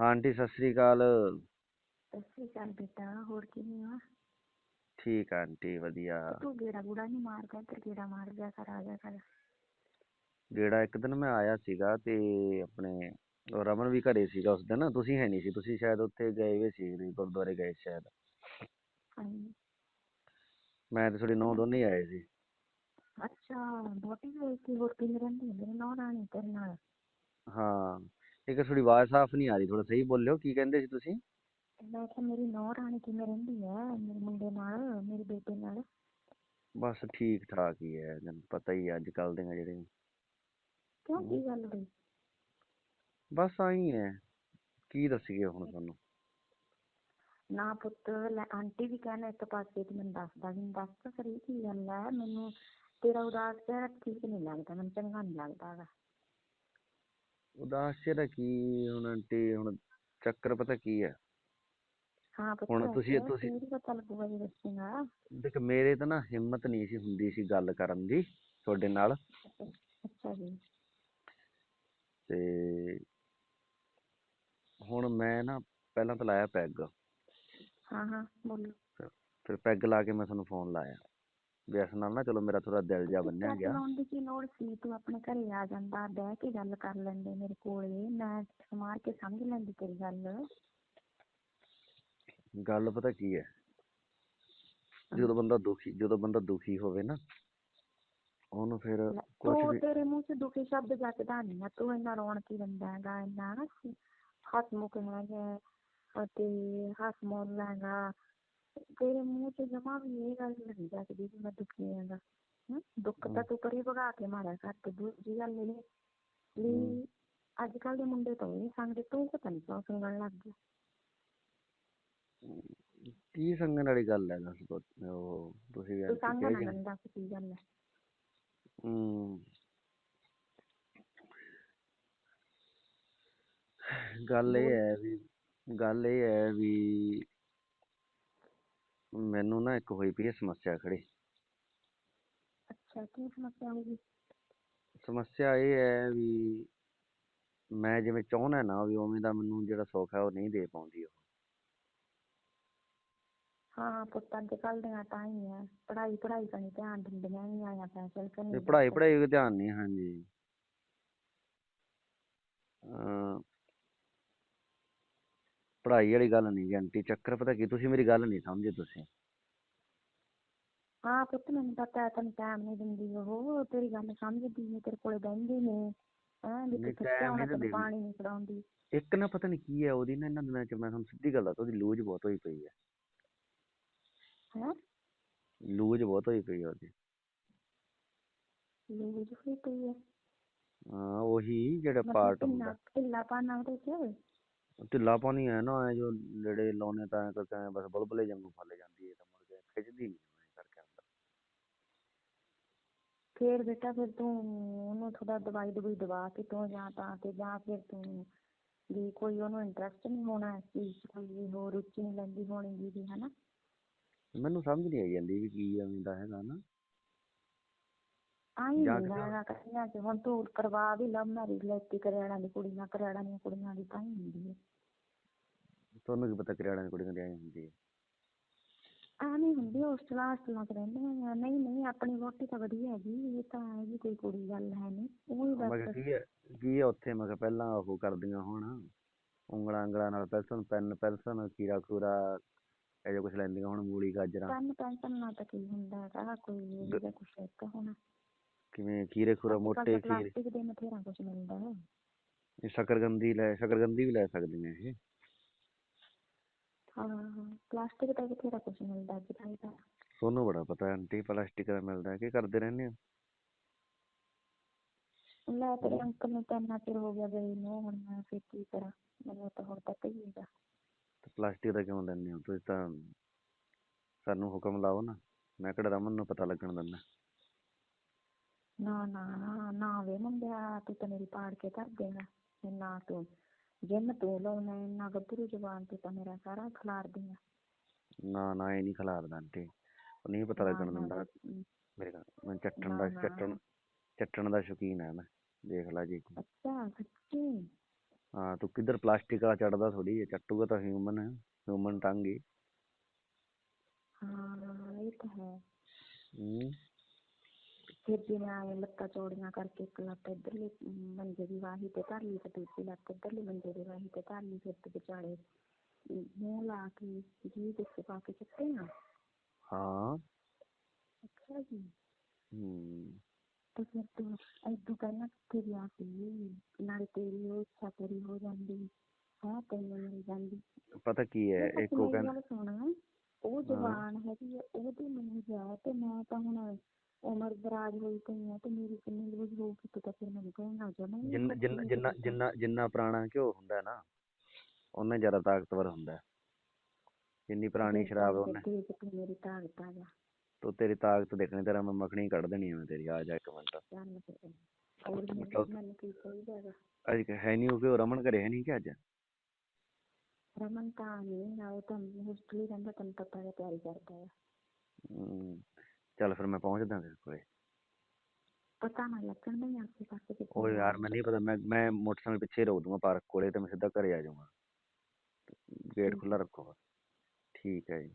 ਹਾਂ ਆਂਟੀ ਸਤਿ ਸ੍ਰੀ ਅਕਾਲ। ਸਤਿ ਸ਼੍ਰੀ ਅਕਾਲ ਬੇਟਾ ਹੋਰ ਕਿਵੇਂ ਆ? ਠੀਕ ਆ ਆਂਟੀ ਵਧੀਆ। ਤੂੰ ਗੇੜਾ ਗੂੜਾ ਨਹੀਂ ਮਾਰਦਾ ਇੱਧਰ ਗੇੜਾ ਮਾਰ ਜਾ ਕਰ ਆ ਜਾ ਕਰ। ਜਿਹੜਾ ਇੱਕ ਦਿਨ ਮੈਂ ਆਇਆ ਸੀਗਾ ਤੇ ਆਪਣੇ ਉਹ ਰਮਨ ਵੀ ਘਰੇ ਸੀਗਾ ਉਸ ਦਿਨ ਤੁਸੀਂ ਹੈ ਨਹੀਂ ਸੀ ਤੁਸੀਂ ਸ਼ਾਇਦ ਉੱਥੇ ਗਏ ਹੋਏ ਸੀ ਗੁਰਦੁਆਰੇ ਗਏ ਸ਼ਾਇਦ। ਹਾਂਜੀ। ਮੈਂ ਤੇ ਤੁਹਾਡੀ ਨੌਂ ਦੋਨੇ ਹੀ ਆਏ ਸੀ। ਅੱਛਾ ਬੋਟੀ ਹੋਈ ਸੀ ਹੋਰ ਕਿਵੇਂ ਰਹਿੰਦੀ ਮੇਰੇ ਨੌ ਰਾਣੀ ਤੇਰੇ ਨਾਲ? ਹਾਂ। ਇੱਕ ਤੁਹਾਡੀ ਆਵਾਜ਼ ਸਾਫ਼ ਨਹੀਂ ਆ ਰਹੀ ਥੋੜਾ ਸਹੀ ਬੋਲਿਓ ਕੀ ਕਹਿੰਦੇ ਸੀ ਤੁਸੀਂ? ਮੈਂ ਕਿਹਾ ਮੇਰੀ ਨੌ ਰਾਣੀ ਕਿਵੇਂ ਰਹਿੰਦੀ ਹੈ ਮੇਰੇ ਮੁੰਡੇ ਨਾਲ ਮੇਰੇ ਬੇਟੇ ਨਾਲ? ਬਸ ਠੀਕ ਠਾਕ ਹੀ ਹੈ ਤੈਨੂੰ ਪਤਾ ਹੀ ਅੱਜ ਕੱਲ੍ਹ ਦੀਆਂ ਜਿਹੜੇ ਕਿਉਂ ਕੀ ਗੱਲ ਹੋਈ? ਬਸ ਆਈ ਹੈ ਕੀ ਦੱਸੀਏ ਹੁਣ ਤੁਹਾਨੂੰ? ਨਾ ਪੁੱਤ ਲੈ ਆਂਟੀ ਵੀ ਕਹਿਣਾ ਇੱਕ ਪਾਸੇ ਤੇ ਮੈਨੂੰ ਦੱਸਦਾ ਵੀ ਨੀ, ਦੱਸ ਤਾਂ ਸਹੀ ਕੀ ਗੱਲ ਹੈ ਮੈਨੂੰ ਤੇਰਾ ਉਦਾਸ ਚਿਹਰਾ ਠੀਕ ਨਹੀਂ ਲੱਗਦਾ ਮੈਨੂੰ ਚੰਗਾ ਨਹੀਂ ਲੱਗਦਾ ਹੈਗਾ। ਉਦਾਸ ਜਿਹਾ ਕੀ ਹੁਣ ਆਂਟੀ ਹੁਣ ਚੱਕਰ ਪਤਾ ਕੀ ਹੈ ਹਾਂ ਪੁੱਤ ਹੁਣ ਤੁਸੀਂ- ਤੁਸੀਂ- ਫਿਰ ਹੀ ਪਤਾ ਲੱਗੂਗਾ ਜੇ ਦੱਸੇਗਾ ਦੇਖ ਮੇਰੇ ਤਾਂ ਨਾ ਹਿੰਮਤ ਨਹੀਂ ਸੀ ਹੁੰਦੀ ਸੀ ਗੱਲ ਕਰਨ ਦੀ ਤੁਹਾਡੇ ਨਾਲ। ਅੱਛਾ ਜੀ। ਤੇ ਹੁਣ ਮੈਂ ਨਾ ਪਹਿਲਾਂ ਤਾਂ ਲਾਇਆ ਪੈਗ। ਹਾਂ ਹਾਂ ਬੋਲੋ। ਫਿਰ ਪੈਗ ਲਾ ਕੇ ਮੈਂ ਤੁਹਾਨੂੰ ਫੋਨ ਲਾਇਆ। ਇਸ ਨਾਲ ਨਾ ਚਲੋ ਮੇਰਾ ਥੋੜਾ ਦਿਲ ਜਿਹਾ ਬੰਨਿਆ ਗਿਆ। ਲਾਉਣ ਦੀ ਕੀ ਲੋੜ ਸੀ? ਤੂੰ ਆਪਣੇ ਘਰੇ ਆ ਜਾਂਦਾ ਬਹਿ ਕੇ ਗੱਲ ਕਰ ਲੈਂਦੇ ਮੇਰੇ ਕੋਲੇ। ਮੈਂ ਸਮਾਰ ਕੇ ਸਮਝ ਲੈਂਦੀ ਤੇਰੀ ਗੱਲ। ਗੱਲ ਪਤਾ ਕੀ ਹੈ? ਜਦੋਂ ਬੰਦਾ ਦੁਖੀ ਜਦੋਂ ਬੰਦਾ ਦੁਖੀ ਹੋਵੇ ਨਾ ਉਹਨੂੰ ਫਿਰ ਕੁਝ ਵੀ ਤੇਰੇ ਮੂੰਹ 'ਚ ਦੁਖੀ ਸ਼ਬਦ ਜੱਟਦਾ ਨਹੀਂ ਆ। ਤੂੰ ਇੰਨਾ ਰੌਣਕੀ ਬੰਦਾ ਹੈਗਾ ਇੰਨਾ ਨਾ ਹਸਮੁਖ ਹੈਗਾ ਅਤੇ ਹਸਮੁੱਲ ਹੈਗਾ। ਤੇਰੇ ਮੂੰਹ 'ਚ ਜਮਾ ਵੀ ਇਹ ਗੱਲ ਨਹੀਂ ਜੱਟਦੀ ਵੀ ਮੈਂ ਦੁਖੀ ਹੈਗਾ? ਦੁੱਖ ਤਾਂ। ਤੂੰ ਪਰੇ ਭਗਾ ਕੇ ਮਾਰਿਆ ਕਰ ਤੇ ਦੂਜੀ ਗੱਲ ਇਹ ਵੀ ਅੱਜ ਕੱਲ ਦੇ ਮੁੰਡੇ ਤਾਂ ਨਹੀਂ ਸੰਗਦੇ ਤੂੰ ਪਤਾ ਨਹੀਂ ਕਿਉਂ ਸੰਗਣ ਲੱਗ ਗਿਆ ਕੀ ਸੰਗਣ ਵਾਲੀ ਗੱਲ ਹੈ ਦੱਸ ਉਹ ਤੁਸੀਂ ਤੂੰ ਯਾਰ ਕੀ ਸੰਗ ਕਹਿ ਨਾ ਗਏ ਮੈਨੂੰ ਦੱਸ ਕੀ ਗੱਲ ਹੈ। ਹਮ ਗੱਲ ਇਹ ਹੈ ਵੀ ਗੱਲ ਇਹ ਹੈ ਵੀ ਮੈਨੂੰ ਨਾ ਇੱਕ ਹੋਈ ਪਈ ਹੈ ਸਮੱਸਿਆ ਖੜੀ ਅੱਛਾ ਕੀ ਸਮੱਸਿਆ ਹੋ ਗਈ ਸਮੱਸਿਆ ਇਹ ਹੈ ਵੀ ਮੈਂ ਜਿਵੇਂ ਚਾਹੁੰਦਾ ਨਾ ਵੀ ਉਵੇਂ ਦਾ ਮੈਨੂੰ ਜਿਹੜਾ ਸੁੱਖ ਹੈ ਉਹ ਨਹੀਂ ਦੇ ਪਾਉਂਦੀ ਉਹ। ਹਾਂ ਪੁੱਤ ਅੱਜ ਕੱਲ ਦੀਆਂ ਤਾਂ ਹੀ ਆ ਪੜ੍ਹਾਈ ਪੜ੍ਹਾਈ ਕਣੀ ਧਿਆਨ ਦਿੰਦੀਆਂ ਨਹੀਂ ਆਇਆ ਪੈਸੇ ਤੇ ਕਨੀ ਪੜ੍ਹਾਈ ਪੜ੍ਹਾਈ ਵੱਲ ਧਿਆਨ ਨਹੀਂ ਹਾਂਜੀ। ਅਮ ਪੜ੍ਹਾਈ ਵਾਲੀ ਗੱਲ ਨਹੀਂ ਆਂਟੀ ਚੱਕਰ ਪਤਾ ਕੀ ਤੁਸੀਂ ਮੇਰੀ ਗੱਲ ਨਹੀਂ ਸਮਝੇ ਤੁਸੀਂ। ਹਾਂ ਪੁੱਤ ਮੈਨੂੰ ਪਤਾ ਹੈ ਤੈਨੂੰ ਟਾਈਮ ਨਹੀਂ ਦਿੰਦੀ ਉਹ ਤੇਰੀ ਗੱਲ ਸਮਝਦੀ ਨਹੀਂ ਤੇਰੇ ਕੋਲੇ ਬਹਿੰਦੀ ਨਹੀਂ ਹੈਂ ਨਹੀਂ, time ਨਹੀਂ ਤਾਂ ਦਿੰਦੀ। ਪਾਣੀ ਨਹੀਂ ਫੜਾਉਂਦੀ ਇੱਕ ਨਾ ਪਤਾ ਨਹੀਂ ਕੀ ਹੈ ਉਹਦੀ ਨਾ ਇਹਨਾਂ ਦਿਨਾਂ ਚ ਮੈਂ ਤੁਹਾਨੂੰ ਸਿੱਧੀ ਗੱਲ ਦੱਸਾਂ ਉਹਦੀ ਲੂਜ ਬਹੁਤ ਹੋਈ ਪਈ ਹੈ। ਹੈ? ਲੂਜ ਬਹੁਤ ਹੋਈ ਪਈ ਹੈ ਉਹਦੀ। ਲੂਜ ਹੋਈ ਪਈ ਹੈ। ਹਾਂ ਉਹੀ ਜਿਹੜਾ ਮਤਲਬ ਪਾਰਟ ਹੁੰਦਾ। ਢਿੱਲਾ ਪਾਣਾ ਉਹਦੇ ਚ? ਢਿੱਲਾ ਪਾਣੀ ਹੈ ਨਾ ਐ ਜੋ ਜਿਹੜੇ ਲਾਉਣੇ ਤਾਂ ਐਂ ਕਰਕੇ ਐਂ ਬਸ ਬੁਲਬੁਲੇ ਵਾਂਗੂ ਫੱਲ ਜਾਂਦੀ ਹੈ ਤਾਂ ਮੁੜ ਕੇ ਖਿੱਚਦੀ ਨਹੀਂ ਐਂ ਕਰਕੇ ਅੰਦਰ। ਫੇਰ ਬੇਟਾ ਫਿਰ ਤੂੰ ਉਹਨੂੰ ਥੋੜਾ ਦਵਾਈ ਦਵਾਈ ਦਵਾ ਕੇ ਤੂੰ ਜਾਂ ਤਾਂ ਤੇ ਜਾਂ ਫਿਰ ਤੂੰ ਵੀ ਕੋਈ ਉਹਨੂੰ ਇੰਟਰਸਟ ਨਹੀਂ ਹੋਣਾ ਇਸ ਚੀਜ਼ 'ਚ ਕੋਈ ਵੀ ਹੋਰ ਰੁਚੀ ਨਹੀਂ ਲੈਂਦੀ ਹੋਣੀ ਵੀ ਹਨਾ? ਮੈਨੂੰ ਸਮਝ ਨਹੀਂ ਆਈ ਜਾਂਦੀ ਵੀ ਕੀ ਐਵੇਂ ਦਾ ਹੈਗਾ ਨਾ। ਆਈ ਹੁੰਦਾ ਹੈਗਾ ਕਈਆਂ ਚ ਹੁਣ ਤੂੰ ਕਰਵਾ ਵੀ ਲਵ ਮੈਰਿਜ ਲੈਤੀ ਕਰਿਆੜਾਂ ਦੀ ਕੁੜੀ ਨਾਲ ਕਰਿਆੜਾਂ ਦੀਆਂ ਕੁੜੀਆਂ ਦੀ ਤਾਂ ਹੀ ਹੁੰਦੀ ਹੈ ਤੁਹਾਨੂੰ ਕੀ ਪਤਾ ਕਰਿਆੜਾਂ ਦੀ ਕੁੜੀਆਂ ਦੀ ਐਂ ਹੁੰਦੀ ਹੈ ਐਵੇਂ ਹੁੰਦੀ ਹੋਸਟਲਾਂ ਹੋਸਟਲਾਂ ਚ ਰਹਿੰਦੀਆਂ ਆ ਨਹੀਂ ਨਹੀਂ ਆਪਣੀ ਵਹੁਟੀ ਤਾਂ ਵਧੀਆ ਹੈਗੀ ਇਹ ਤਾਂ ਹੈਗੀ ਕੋਈ ਕੁੜੀ ਗੱਲ ਹੈ ਨਹੀਂ ਉਹ ਹੀ ਮੈਂ ਕਿਹਾ ਬਸ ਕੀ ਹੈ ਕੀ ਹੈ ਉੱਥੇ? ਮੈਂ ਕਿਹਾ ਪਹਿਲਾਂ ਉਹ ਕਰਦੀਆਂ ਹੁਣ। ਉਂਗਲਾਂ ਉਂਗਲਾਂ ਨਾਲ ਪੈਨਸਲ ਪੈਨ ਪੈਨਸਲ ਖੀਰਾ ਖੂਰਾ ਇਹ ਕੁਛ ਲੈਂਦੀਆਂ ਹੁਣ ਮੂਲੀ ਗਾਜਰਾਂ। ਪੈਨ ਪੈਨਸ਼ਨ ਨਾਲ ਤਾਂ ਕੀ ਹੁੰਦਾ ਹੈਗਾ ਕੋਈ ਇਹ ਜਿਹਾ ਕੁਛ ਇੱਕ ਹੋਣਾ। ਕਿਵੇਂ ਖੀਰੇ ਖੂਰਾ ਮੋਟੇ ਖੀਰੇ। ਪਲਾਸਟਿਕ ਦੇ ਬਥੇਰਾ ਕੁਛ ਮਿਲਦਾ ਹੈ। ਇਹ ਸ਼ਕਰਗੰਦੀ ਲੈ ਸ਼ਕਰਗੰਦੀ ਵੀ ਲੈ ਸਕਦੀਆਂ ਇਹ। ਹਾਂ ਹਾਂ ਪਲਾਸਟਿਕ ਦਾ ਬਥੇਰਾ ਕੁਛ ਮਿਲਦਾ ਅੱਜ ਕੱਲ੍ਹ ਤਾਂ। ਤੁਹਾਨੂੰ ਬੜਾ ਪਤਾ ਹੈ ਆਂਟੀ ਪਲਾਸਟਿਕ ਦਾ ਮਿਲਦਾ ਹੈ ਕੀ ਕਰਦੇ ਰਹਿੰਦੇ ਹੋ? ਲੈ ਤੇਰੇ ਅੰਕਲ ਨੂੰ ਤਾਂ ਇੰਨਾ ਚਿਰ ਹੋ ਗਿਆ ਗਏ ਨੂੰ ਹੁਣ ਮੈਂ ਫਿਰ ਕੀ ਕਰਾਂ? ਮੈਨੂੰ ਤਾਂ ਹੁਣ ਪਤਾ ਹੀ ਹੈਗਾ ਤੇ ਪਲਾਸਟਿਕ ਦਾ ਕਿਉਂ ਲੈਂਦੇ ਹੋ? ਤੁਸੀਂ ਤਾਂ ਸਾਨੂੰ ਹੁਕਮ ਲਾਓ ਨਾ। ਮੈਂ ਕਿਹੜਾ ਰਮਨ ਨੂੰ ਪਤਾ ਲੱਗਣ ਦਿੰਦਾ। ਨਾ ਨਾ ਨਾ ਨਾ ਵੇ ਮੁੰਡਿਆ ਤੂੰ ਤਾਂ ਮੇਰੀ ਪਾੜ ਕੇ ਧਰ ਦੇਗਾ ਤੇ ਨਾ ਤੂੰ ਜਿੰਮ ਤੂੰ ਲਾਉਣਾ ਇੰਨਾ ਗੱਭਰੂ ਜਵਾਨ ਤੂੰ ਤਾਂ ਮੇਰਾ ਸਾਰਾ ਖਿਲਾਰਦੀ ਆ ਨਾ ਨਾ ਇਹ ਨਹੀਂ ਖਿਲਾਰਦਾ ਆਂਟੀ। ਨਹੀਂ ਪਤਾ ਲੱਗਣ ਦਿੰਦਾ। ਮੇਰੇ ਕੋਲ ਮੈਂ ਚੱਟਣ ਦਾ। ਚੱਟਣ ਚੱਟਣ ਦਾ ਸ਼ੌਕੀਨ ਹੈ ਮੈਂ ਦੇਖ ਲੈ ਜੀ ਅੱਛਾ ਸੱਚੀ? ਹਾਂ ਤੂੰ ਕਿੱਧਰ ਪਲਾਸਟਿਕ ਵਾਲਾ ਚੜਦਾ ਥੋੜੀ ਚੱਟੂਗਾ ਤਾਂ ਹਿਊਮਨ ਹਿਊਮਨ ਟੰਗ ਹੀ ਹਾਂ ਇਹ ਤਾਂ ਹੈ। ਹੂੰ। ਫਿਰ ਜਿਵੇਂ ਆਏ ਲੱਤਾਂ ਚੌੜੀਆਂ ਕਰਕੇ ਇੱਕ ਲੱਤ ਇੱਧਰਲੀ ਮੰਜੇ ਦੀ ਵਾਹੀ ਤੇ ਧਰ ਲਈ ਤੇ ਦੂਜੀ ਲੱਤ ਇੱਧਰਲੀ ਮੰਜੇ ਦੀ ਵਾਹੀ ਤੇ ਧਰ ਲਈ ਫਿਰ ਤੇ ਵਿਚਾਲੇ ਮੂੰਹ ਲਾ ਕੇ ਜੀ ਦੇ ਪਾ ਕੇ ਚੱਤੇ ਆ। ਹਾਂ। ਅੱਛਾ ਜੀ। ਹੂੰ। ਤੇ ਫਿਰ ਤੂੰ ਏਦੂ ਪਹਿਲਾਂ ਕਿੱਥੇ ਗਿਆ ਸੀ ਨਾਲੇ ਤੇਰੀ ਉਹ ਇੱਛਾ ਪੂਰੀ ਹੋ ਜਾਂਦੀ ਹੈ ਤੈਨੂੰ ਮਿਲ ਜਾਂਦੀ। ਪਤਾ ਕੀ ਹੈ ਇੱਕ ਉਹ ਕਹਿੰਦਾ ਉਹ ਜਵਾਨ ਹੈਗੀ ਉਹਦੀ ਮੈਨੂੰ ਜਾ ਤੇ ਮੈਂ ਤਾਂ ਹੁਣ ਉਮਰ ਦਰਾਜ ਹੋਈ ਪਈ ਆ ਤੇ ਮੇਰੀ ਕਿੰਨੀ ਲੂਜ਼ ਹੋਊਗੀ ਤੂੰ ਤਾਂ ਫਿਰ ਮੈਨੂੰ ਕਹਿਣਾ ਜਮਾ ਹੀ ਜਿੰਨਾ ਜਿੰਨਾ ਜਿੰਨਾ ਜਿੰਨਾ ਜਿੰਨਾ ਪੁਰਾਣਾ ਘਿਓ ਹੁੰਦਾ ਹੈ ਨਾ ਉਹਨਾਂ ਜ਼ਿਆਦਾ ਤਾਕਤਵਰ ਹੁੰਦਾ। ਹੈ ਜਿੰਨੀ ਪੁਰਾਣੀ ਸ਼ਰਾਬ ਉਹਨੇ ਦੇਖ ਤੂੰ ਮੇਰੀ ਤਾਕਤ ਆ ਜਾ। ਤੂੰ ਤੇਰੀ ਤਾਕਤ ਦੇਖਣੀ ਤੇਰਾ ਮੈਂ ਮੱਖਣੀ ਕੱਢ ਦੇਣੀ ਆ ਤੇਰੀ ਆ ਜਾ ਇੱਕ ਮਿੰਟ। ਚੱਲ ਫਿਰ ਹੋਰ ਮੈਨੂੰ ਮੈਨੂੰ ਕੀ ਚਾਹੀਦਾ ਹੈਗਾ ਅੱਜ ਹੈ ਨਹੀਂ ਉਹ ਘਿਓ ਰਮਨ ਘਰੇ ਹੈ ਨਹੀਂ ਕਿ ਅੱਜ? ਰਮਨ ਤਾਂ ਨਹੀਂ ਆ ਉਹ ਤਾਂ ਹੋਸਟਲ ਹੀ ਰਹਿੰਦਾ ਤੈਨੂੰ ਪਤਾ ਹੈ ਤਿਆਰੀ ਕਰਦਾ ਹੈ ਹੂੰ। ਚੱਲ ਫਿਰ ਮੈਂ ਪਹੁੰਚਦਾ ਤੇਰੇ ਕੋਲੇ। ਪਤਾ ਨਾ ਲੱਗਣ ਦੇ ਆਸੇ ਪਾਸੇ ਕਿੱਥੇ ਉਹ ਯਾਰ ਮੈਂ ਨਹੀਂ ਪਤਾ ਮੈਂ ਮੈਂ ਮੋਟਰਸਾਈਕਲ ਪਿੱਛੇ ਰੋਕ ਦੂੰਗਾ ਪਾਰਕ ਕੋਲੇ ਤੇ ਮੈਂ ਸਿੱਧਾ ਘਰੇ ਆ ਜਾਊਂਗਾ। ਗੇਟ ਖੁੱਲਾ ਰੱਖੂਗਾ ਠੀਕ ਹੈ ਜੀ।